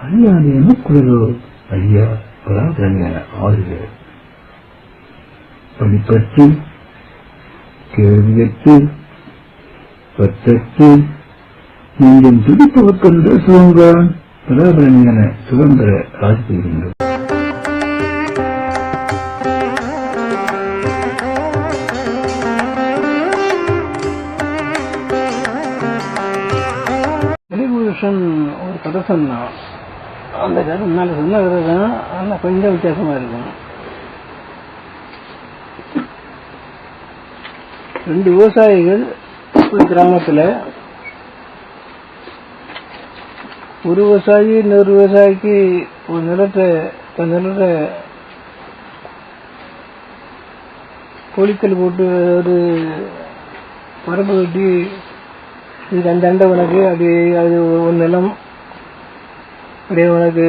அறியாது எனக்குள்ளதோ ஐயா பராதரங்க ஆறுக. படிப்பற்று கேள்வியற்று பற்றற்று நீங்கள் துடிப்பவர்க்கென்ற சுதந்திர பராபரங்கன சுதந்திர ஆட்சி பெறுகின்றோம் ஒரு கதை சொன்னான் அந்த கதை முன்னால சொன்ன கதை ஆனால் கொஞ்சம் வித்தியாசமா இருக்கும். ரெண்டு விவசாயிகள் ஒரு கிராமத்துல. ஒரு விவசாயி இன்னொரு விவசாயிக்கு ஒரு நிலத்தை தன் நிலத்தை கோழிக்கல் போட்டு ஒரு பரப்பு கட்டி இது அந்த அண்டை உனக்கு அது அது ஒரு நிலம் அப்படியே உனக்கு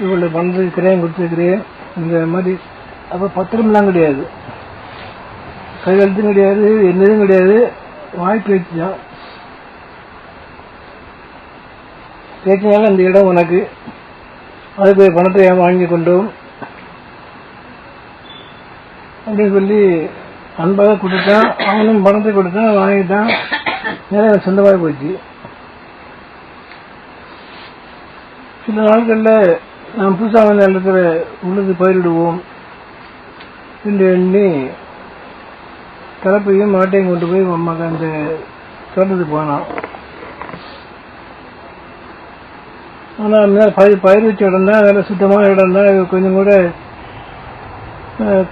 இவ்வளோ பணத்துக்கு கிரயம் கொடுத்துருக்கிறேன் இந்த மாதிரி அப்போ பத்திரம்லாம் கிடையாது. கையெழுத்தும் கிடையாது என்னதும் கிடையாது. வாய்ப்பு வச்சுதான் பேச்சினால அந்த இடம் உனக்கு. அதுக்கு பணத்தை ஏன் வாங்கி கொண்டோம்? அப்படின்னு சொல்லி அன்பாக கொடுத்தான். அவனும் பணத்தை கொடுத்தான் வாங்கிட்டான். நேரம் சொந்தமாக போச்சு சில நாட்களில் நாம் புதுசாக நிலத்துல உழுது பயிரிடுவோம் என்று எண்ணி கலப்பையும் மாட்டையும் கொண்டு போய் மக அந்த தோட்டத்துக்கு போனான். ஆனால் மேலே பயிர் பயிர் வச்ச இடம் தான் வேலை சுத்தமான இடம் தான். கொஞ்சம் கூட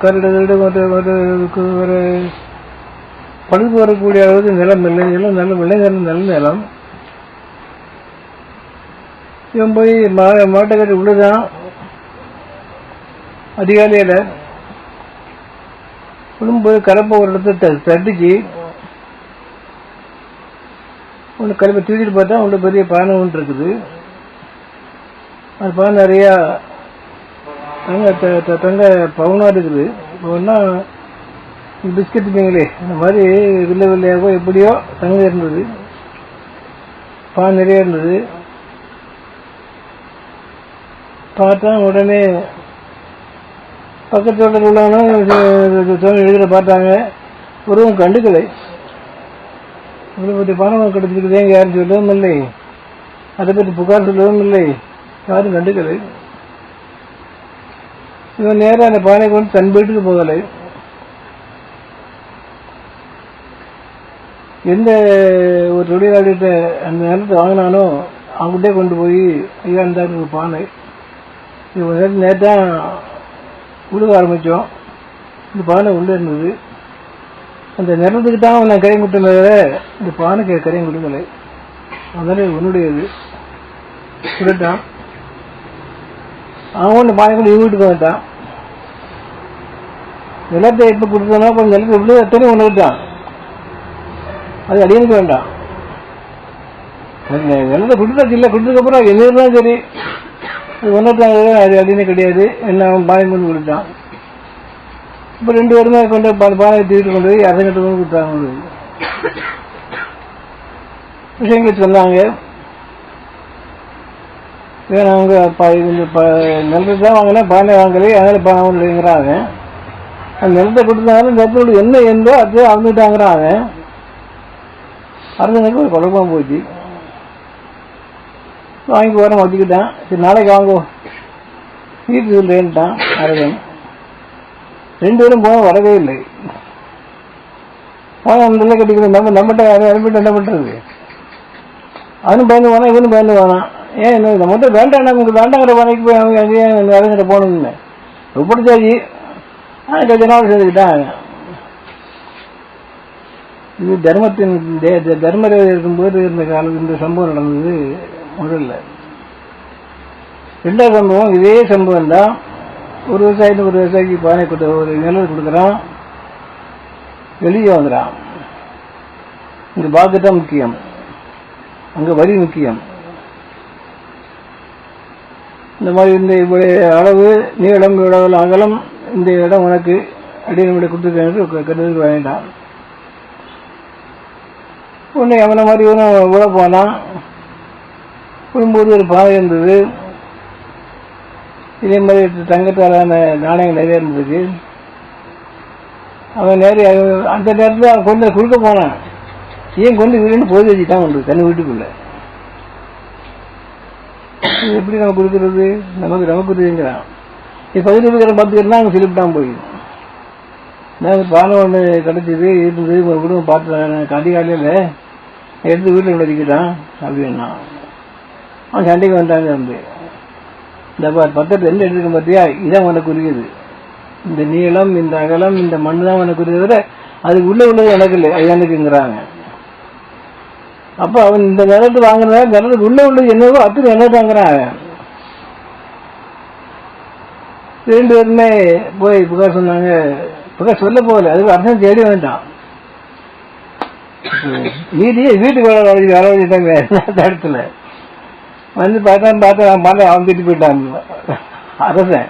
கருடு கரடு கரடு ஒரு ஒரு ஒரு பழுது வரக்கூடிய அளவுக்கு நிலம் இல்லை. நிலம் நல்ல விளைநிலம் நல்ல நிலம். இவன் போய் மா மாட்டை கட்டி உள்ளதான் அதிகாலையில் விழும்போது கலப்பை ஒரு இடத்த த- தட்டிச்சு. ஒன்று கலப்பை தூக்கிட்டு பார்த்தா உள்ள பெரிய பானை ஒன்று இருக்குது. அது பானை நிறையா தங்க த- தங்க பவுனாக இருக்குது. பவுன்னா பிஸ்கட் மீங்களே இந்த மாதிரி வில்ல வில்லையாகவோ எப்படியோ தங்கம் இருந்தது. பான் நிறைய இருந்தது. பார்த்தா உடனே பக்கத்து தோட்டத்தில் உள்ளவங்க எழுதிட பார்த்தாங்க. ஒருவன் கண்டுக்கலை. இவ்வளோ பற்றி பணம் கிடைச்சிருக்குதே யாரும் சொல்லவும் இல்லை. அதை பற்றி புகார் சொல்லவும் இல்லை. யாரும் கண்டுக்கலை. இவன் நேராக அந்த பானை கொண்டு தன் வீட்டுக்கு போகலை. எந்த ஒரு தொழிலாளிகிட்ட அந்த நேரத்தை வாங்கினானோ அவங்ககிட்டே கொண்டு போய் ஐயா இருந்தாரு ஒரு பானை. இது ஒரு நேரம் நேத்தான் உழுக ஆரம்பித்தோம் இந்த பானை உள்ளே இருந்தது. அந்த நிலத்துக்கு தான் நான் கரையும் கொடுத்தேன் இந்த பானுக்கு கரையும் கொடுக்கலை அதனால உன்னுடையது. சொல்லிட்டான் அவன் ஒன்று பானை கொண்டு வீட்டுக்கு வந்துட்டான். நிலத்தை எப்போ கொடுத்தனா கொஞ்சம் நிலத்தை உள்ள எத்தனை ஒன்று விட்டான் அது அடியனுக்கு வேண்டாம். நிலத்தை கொடுத்தாச்சு இல்லை கொடுத்ததுக்கப்புறம் என்ன இருந்தாலும் சரி. அது அது அடினே கிடையாது. எல்லாம் பாயம் பண்ணி கொண்டு கொடுத்தான். இப்போ ரெண்டு பேருமே கொண்டு பா- பானை தூக்கிட்டு கொண்டு போய் அரசங்கிட்ட கொண்டு கொடுத்தாங்க விஷயங்கள் சொன்னாங்க. ஏன்னா அவங்க ப- இந்த ப- நிலத்தை தான் வாங்கினா பானை வாங்கலை. அதனால பானை இல்லைங்கிறாங்க. அந்த நிலத்தை கொடுத்தாலும் நிலத்தோடு என்ன எந்தோ அது அறந்துட்டாங்கிறாங்க அரசனுக்கு ஒரு குழப்பம் போச்சு. வாங்கி போகிறேன் வச்சுக்கிட்டான் சரி நாளைக்கு வாங்கோ. வீட்டு சொல்றேன்ட்டான் அரசன் ரெண்டு பேரும் போக வரவே இல்லை. போனால் அந்த கட்டிக்கிறோம் நம்ம நம்மகிட்ட அனுப்பிட்டு என்ன பண்ணுறது அவனும் பயந்து போனா இவனும் பயந்து போனான். ஏன் என்ன நம்மகிட்ட வேண்டாம் நமக்கு வேண்டாங்கிற வரைக்கும் போய் அவங்க அங்கேயே அரங்கிட்ட போகணும்னு. ஒப்படைச்சாச்சு ஆ கொஞ்ச நாள் சேர்ந்துக்கிட்டான் இது தர்மத்தின் தே- இருக்கும்போது இருந்த காலத்து இந்த சம்பவம் நடந்தது. முதல்ல. ரெண்டாவது சம்பவம் இதே சம்பவம் தான். ஒரு விவசாயிட்டு ஒரு விவசாயிக்கு பானை கொடுத்த ஒரு நிழல் கொடுக்குறான். வெளியே வந்துடான் இங்கே பாக்கு தான் முக்கியம். அங்கே வரி முக்கியம். இந்த மாதிரி இந்த இவ்வளவு அளவு நீளம் இவ்வளவு அகலம் இந்த இடம் உனக்கு அடிநிலை கொடுத்துருக்கேன் கருதுக்கு வேண்டாம் உன்னை அவனை மாதிரி இவனும் உள்ள போகும்போது ஒரு பாதை இருந்தது. இதே மாதிரி தங்கத்தாலான நாணயங்கள் நிறைய இருந்தது. அவன் நிறைய அந்த நேரத்தில் அவன் கொண்டு கொடுக்க போனான். ஏன் கொண்டு வீடுன்னு போய் வச்சுட்டான் உண்டு தனி வீட்டுக்குள்ள. இது எப்படி நம்ம கொடுக்கறது? நமக்கு நமக்கு தெரியுங்கிறான் நீ பகுதியில் இருக்கிற பத்து பேர் தான் சிலிப்பிட்டான் போய். நான் பாலம் ஒன்று கிடச்சிது இருந்தது ஒரு குடும்பம் பார்த்து அதிகாலையில் எடுத்து வீட்டில் வச்சுக்கிட்டான் அப்படின்னா அவன் சண்டைக்கு வந்தாங்க வந்து இந்த பத்திரத்தை எந்த எடுத்துக்க பார்த்தியா இதான் உனக்கு உரியது இந்த நீளம் இந்த அகலம் இந்த மண்ணு தான் உனக்கு உரியதை விட அதுக்கு உள்ள உள்ளது எனக்கு இல்லை அது எனக்குங்கிறாங்க அப்ப அவன் இந்த நிலத்து வாங்குறதா நிலத்துக்கு உள்ள உள்ளது என்னவோ அத்தனை என்ன தாங்குறாங்க ரெண்டு பேருமே போய் புகார் சொன்னாங்க புகார் சொல்ல போகல அதுக்கு அர்த்தம் தேடி வேண்டாம் வீட்டையே வீட்டுக்கு வர வர வர வச்சுட்டாங்க அந்த இடத்துல வந்து பார்த்தா பார்த்தா பார்த்தா அவன் திட்டு போயிட்டான். அரசன்.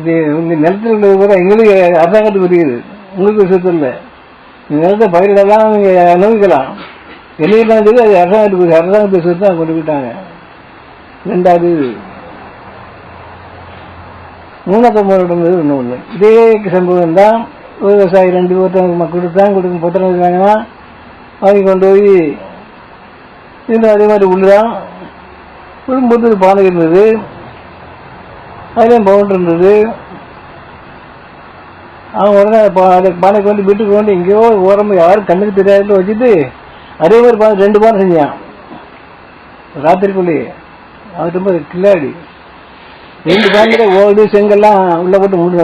இது உங்க நிலத்தில் இருக்கிறது கூட எங்களுக்கு அரசாங்கத்துக்கு புரியுது. உங்களுக்கு விஷயத்தில் இல்லை. நிலத்தை பயிரிடலாம் நீங்க அனுபவிக்கலாம். வெளியிடலாம் சொல்லி அது அரசாங்கத்துக்கு அரசாங்கத்துக்கு விஷயத்தை தான் கொண்டு போயிட்டாங்க. ரெண்டாவது மூணாவது முறையிடம் ஒன்று ஒன்று இதே சம்பவம் தான் விவசாயி ரெண்டு ஒருத்தவங்க கொடுத்தாங்க கொடுக்கும் பத்திரம் இருக்காங்கன்னா வாங்கி கொண்டு போய் இன்னும் அதே மாதிரி உள்ளதான். விழும்போது பானை இருந்தது அதுலேயும் பவுண்டர் இருந்தது. அவன் உடனே பானைக்கு வந்து வீட்டுக்கு வந்து எங்கேயோ ஓரமாக யாரும் கண்ணுக்கு தெரியாதுல வச்சுட்டு அதே மாதிரி பானை ரெண்டு பானை செஞ்சான். ராத்திரிக்குள்ளேயே. அது ரொம்ப கில்லாடி. ரெண்டு பானையில ஓடு செங்கல்லாம் உள்ள போட்டு மூடு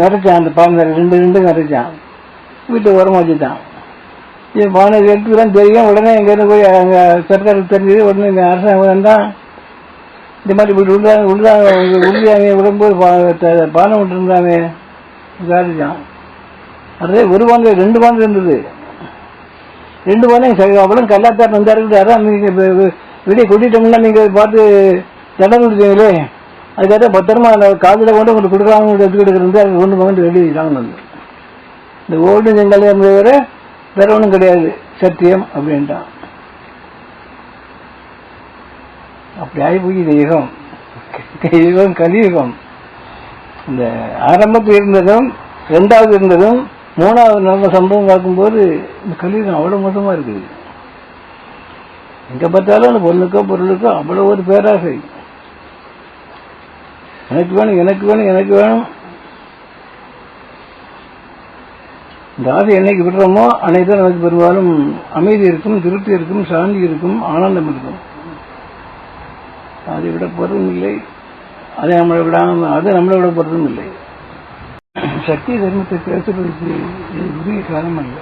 நிறைச்சான் அந்த பானை ரெண்டு ரெண்டு நிறைச்சான் வீட்டு உரமா வச்சுட்டான். என் பானை எடுத்துக்கிறான் தெரியும் உடனே எங்கேருந்து போய் அங்கே சர்க்காருக்கு தெரிஞ்சது உடனே இந்த அரசாங்கம் வந்தான். இந்த மாதிரி இப்படி உள்ளாங்க உள்ளாங்க உள்ளாங்க விடும்போது பா- த- பானை விட்டு அதே ஒரு பானை ரெண்டு பானை இருந்தது. ரெண்டு பானையும் சரி அவ்வளோ கல்லாத்தார் வந்தாரு அதான் நீங்கள் வெளியே கூட்டிட்டோம்னா நீங்கள் பார்த்து தடம் கொடுத்தீங்களே? அதுக்காக பத்திரமா அந்த காதில் கொண்டு உங்களுக்கு கொடுக்கலாம்னு எடுத்துக்கிட்டு இருந்து அது ஒன்று போகிட்டு வெளியே வாங்கினது இந்த ஓல்டு செங்கல் இருந்தவரை விட வேற ஒன்றும் கிடையாது. சத்தியம் அப்படின்ட்டான். அப்படி ஆகி போய் தெய்வம். தெய்வம் யுகம் கலியுகம். இந்த ஆரம்பத்தில் இருந்ததும் ரெண்டாவது இருந்ததும் மூணாவது நம்ம சம்பவம் பார்க்கும்போது இந்த கலியுகம் அவ்வளோ மோசமாக இருக்குது. எங்கே பார்த்தாலும் அந்த பொருளுக்கோ பொருளுக்கோ அவ்வளோ ஒரு பேராசை. எனக்கு வேணும் எனக்கு வேணும் எனக்கு வேணும். இந்த ஆசை என்னைக்கு விடுறோமோ அன்னைக்கு தான் நமக்கு பெரும்பாலும் அமைதி இருக்கும் திருப்தி இருக்கும் சாந்தி இருக்கும் ஆனந்தம் இருக்கும். அதை விட போறதும் இல்லை. அதை நம்மளை விடாம அது நம்மளை விட போறதும் இல்லை. சக்தி தர்மத்தை பேசுறதுக்கு உரிய காலம் அல்ல.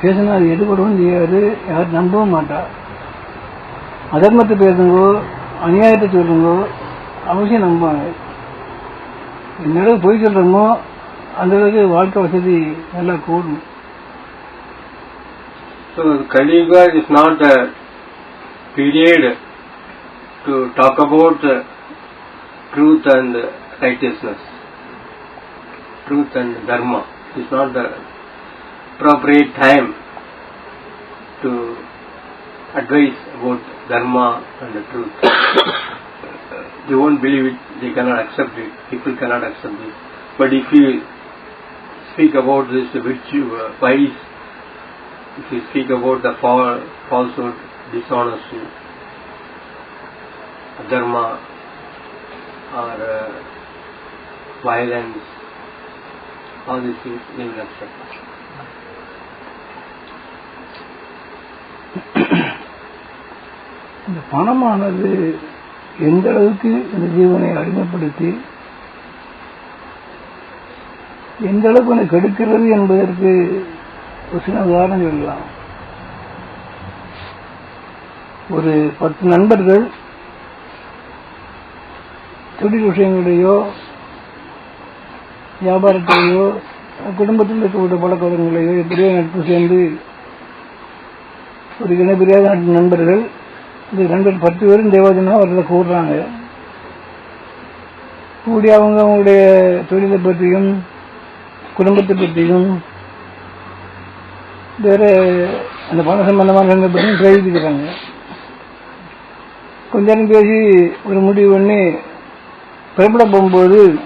பேசினா அது எடுபடவும் செய்யாது யாரும் நம்பவும் மாட்டா. அதர்மத்தை பேசுங்கோ அநியாயத்தை சொல்லுங்கோ அவசியம் நம்புவாங்க எந்த அளவுக்கு பொய் சொல்றோமோ அந்த அளவுக்கு வாழ்க்கை வசதி நல்லா கூடும். So Kali Yuga is not a period to talk about uh, truth and righteousness. Truth and dharma is not the appropriate time to advise about dharma and the truth. they won't believe it, they cannot accept it, people cannot accept it. But if you speak about this virtue, uh, vice, if you speak about the fal- falsehood, dishonesty, dharma, or uh, violence, all these things they will accept. இந்த பணமானது எந்த அளவுக்கு இந்த ஜீவனை அடிமைப்படுத்தி எந்த அளவுக்கு உன்னை கெடுக்கிறது என்பதற்கு ஒரு சில உதாரணம் சொல்லலாம் ஒரு பத்து நண்பர்கள் தொழில் விஷயங்களையோ வியாபாரத்திலேயோ குடும்பத்தில் இருக்கக்கூடிய பழக்க வழக்கங்களையோ எப்படியோ நட்பு சேர்ந்து ஒரு இணைபிரியாத நாட்டு நண்பர்கள் இந்த நண்பர் பத்து பேரும் தேவாஜனா அவர்களை கூடுறாங்க. கூடி அவங்க அவங்களுடைய தொழிலை பற்றியும் குடும்பத்தை பற்றியும் வேற அந்த பண சம்பந்தமான பற்றியும் தெரிவிக்கிறாங்க கொஞ்ச நேரம் பேசி ஒரு முடிவு பண்ணி பெருமிடம் போகும்போது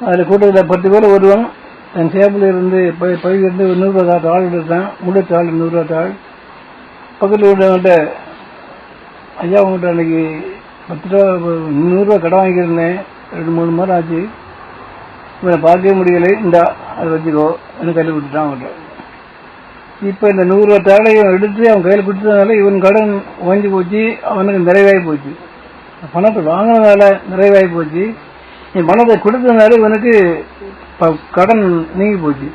அதில் கூட்டத்தில் பத்து பேர் வருவாங்க. தன் சேப்பில் இருந்து ப- பையிலிருந்து ஒரு நூறுரூவா தாள் எடுத்தான் முடித்த தாள் நூறுரூவா தாள். பக்கத்தில் உள்ளவங்கள்ட்ட ஐயா உங்கள்கிட்ட அன்னைக்கு பத்து ரூபா நூறுரூவா கடன் வாங்கியிருந்தேன். ரெண்டு மூணு மாதம் ஆச்சு. இவனை பார்க்கவே முடியலை. இந்தா அதை வச்சுக்கோ. எனக்கு கையில் விட்டுட்டான் அவன்கிட்ட. இப்போ இந்த நூறுரூவா தாளையும் எடுத்து அவன் கையில் கொடுத்ததுனால இவன் கடன் ஓஞ்சி போச்சு. அவனுக்கு நிறைவாகி போச்சு. பணத்தை வாங்கினதால நிறைவாகி போச்சு. நீ பணத்தை கொடுத்ததுனால இவனுக்கு ப- கடன் நீங்கி போச்சு.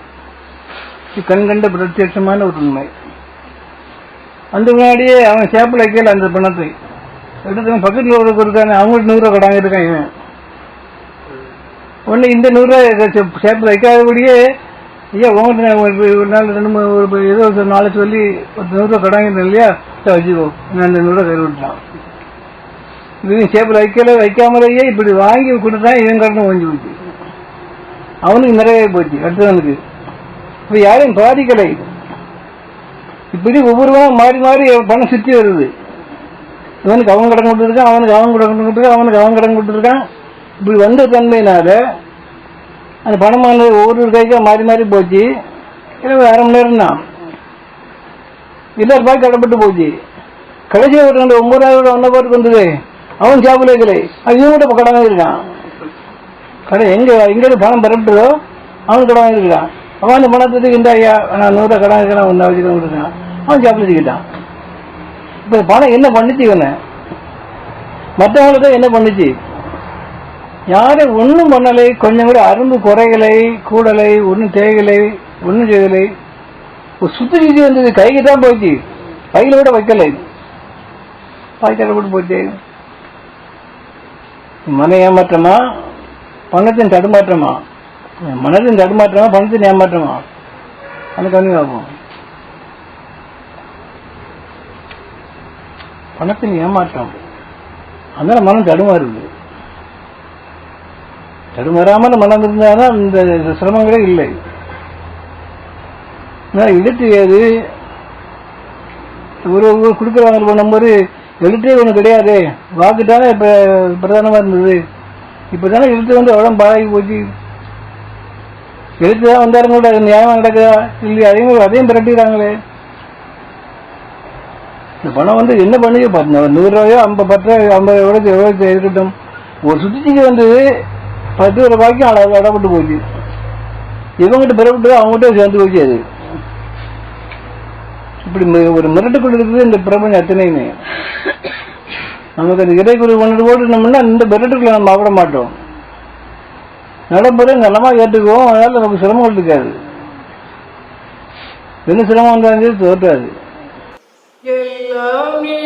கண் கண்ட பிரத்யட்சமான ஒரு உண்மை. அந்த முன்னாடியே அவன் சேப்பில் வைக்கல அந்த பணத்தை. எடுத்து பக்கத்தில் ஒரு கொடுத்தானே அவங்களுக்கு நூறுரூவா கடன் இருக்கான் இவன். ஒன்று இந்த நூறுரூவா சேப்பில் வைக்காதபடியே ஐயா உங்கள்கிட்ட ஒரு நாள் ரெண்டு மூணு ஒரு ஏதோ ஒரு நாளை சொல்லி ஒரு நூறுரூவா கடன் இல்லையா? வச்சுக்கோ. நான் அந்த நூறுரூவா கை விட்டுட்டான் இது சேப்பில் வைக்கல வைக்காமலேயே இப்படி வாங்கி கொடுத்தான் இவன் கடன் ஓஞ்சி போச்சு அவனுக்கு நிறைய போச்சு அடுத்தவனுக்கு. இப்போ யாரையும் பாதிக்கலை. இப்படி ஒவ்வொருவன் மாறி மாறி பணம் சுற்றி வருது. இவனுக்கு அவன் கடன் கொடுத்துருக்கான் அவனுக்கு அவன் கடன் கொடுத்துருக்கான் அவனுக்கு அவன் கடன் கொடுத்துருக்கான். இப்படி வந்த தன்மையினால அந்த பணமானது ஒவ்வொரு கைக்கும் மாறி மாறி போச்சு. இல்லை ஒரு அரை மணி நேரம் தான். எல்லாரும் பாய் கடப்பட்டு போச்சு. கடைசி ஒரு ரெண்டு ஒன்பதாயிரம் ஒன்ன பேருக்கு வந்தது. அவன் சாப்பிட வைக்கலை அது இவன் கூட கடன் வாங்கியிருக்கான் கடை எங்க? எங்க பணம் பெறப்பட்டதோ அவன் கடன் வாங்கியிருக்கான் அவன் அந்த பணத்துக்கு இந்த ஐயா நான் நூறு கடன் இருக்கிறான் ஒன்றா அவசியம் இருக்கான் அவன் சாப்பிட்டுக்கிட்டான் இப்போ பணம் என்ன பண்ணுச்சு இவனை? மற்றவங்களுக்கு என்ன பண்ணுச்சு? யாரும் ஒன்றும் பண்ணலை. கொஞ்சம் கூட அரும்பு குறைகளை கூடலை ஒன்றும் தேகலை ஒன்றும் செய்யலை. சுத்து சுத்தி வந்தது. கைக்கு தான் போச்சு. கையில் கூட வைக்கலை. பாய்ச்சல கூட போச்சு மன ஏமாற்றமா பணத்தின் தடுமாற்றமா? மனதின் தடுமாற்றமா பணத்தின் ஏமாற்றமா? அது கம்மி ஆகும் பணத்தின் ஏமாற்றம். அதனால மனம் தடுமாறுது. தடுமாறாமல் மனம் இருந்தாதான் இந்த சிரமங்களே இல்லை. ஆனால் ஏது? ஒரு ஒரு கொடுக்குறவங்க பண்ணும்போது எழுத்தே ஒன்று கிடையாது. வாக்கு தானே இப்போ பிரதானமாக இருந்தது. இப்போ தானே எழுத்து வந்து அவ்வளோ பாழாகி போச்சு. எழுத்து தான் வந்தாலும் கூட அது நியாயமாக நடக்குதா இல்லையா? அதையும் அதையும் பிரட்டிக்கிறாங்களே இந்த பணம் வந்து என்ன பண்ணி பத்து நூறுரூவாயோ ஐம்பது பத்து ரூபாய் ஐம்பது எவ்வளோ எவ்வளோ இருக்கட்டும். ஒரு சுத்திக்கு வந்து பத்து ரூபாய்க்கு அளவு இடப்பட்டு போச்சு. இவங்ககிட்ட பிறப்பட்டு அவங்ககிட்ட சேர்ந்து போச்சு அது. இப்படி மி- ஒரு மிரட்டுக்குள் இருக்குது இந்த பிரபஞ்சம் அத்தனையுமே நமக்கு அந்த இறைக்குறி ஒன்று இருந்தோம்னா இந்த மிரட்டுக்குள்ள நம்ம ஆவிட மாட்டோம். நடப்புற நலமா ஏற்றுக்குவோம் அதனால நமக்கு சிரமம் இருக்காது. என்ன சிரமம் வந்தாலும் தோற்றாது. எல்லாமே